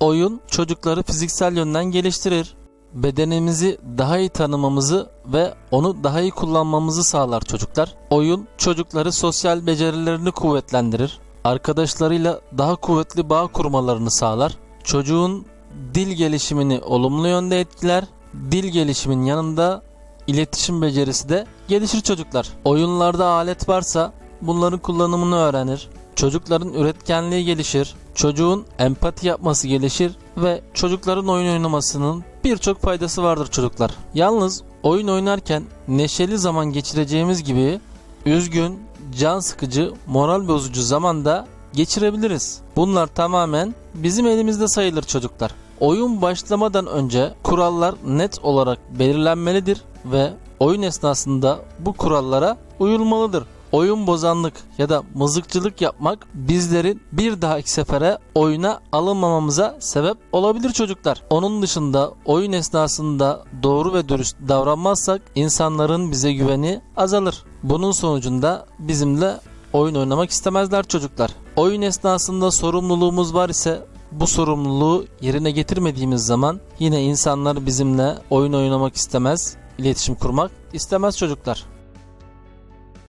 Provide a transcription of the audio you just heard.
Oyun çocukları fiziksel yönden geliştirir. Bedenimizi daha iyi tanımamızı ve onu daha iyi kullanmamızı sağlar çocuklar. Oyun çocukları sosyal becerilerini kuvvetlendirir. Arkadaşlarıyla daha kuvvetli bağ kurmalarını sağlar. Çocuğun dil gelişimini olumlu yönde etkiler. Dil gelişimin yanında iletişim becerisi de gelişir çocuklar. Oyunlarda alet varsa bunların kullanımını öğrenir. Çocukların üretkenliği gelişir. Çocuğun empati yapması gelişir ve çocukların oyun oynamasının birçok faydası vardır çocuklar. Yalnız oyun oynarken neşeli zaman geçireceğimiz gibi üzgün, can sıkıcı, moral bozucu zaman da geçirebiliriz. Bunlar tamamen bizim elimizde sayılır çocuklar. Oyun başlamadan önce kurallar net olarak belirlenmelidir ve oyun esnasında bu kurallara uyulmalıdır. Oyun bozanlık ya da mızıkçılık yapmak bizlerin bir dahaki sefere oyuna alınmamamıza sebep olabilir çocuklar. Onun dışında oyun esnasında doğru ve dürüst davranmazsak insanların bize güveni azalır. Bunun sonucunda bizimle oyun oynamak istemezler çocuklar. Oyun esnasında sorumluluğumuz var ise bu sorumluluğu yerine getirmediğimiz zaman yine insanlar bizimle oyun oynamak istemez, iletişim kurmak istemez çocuklar.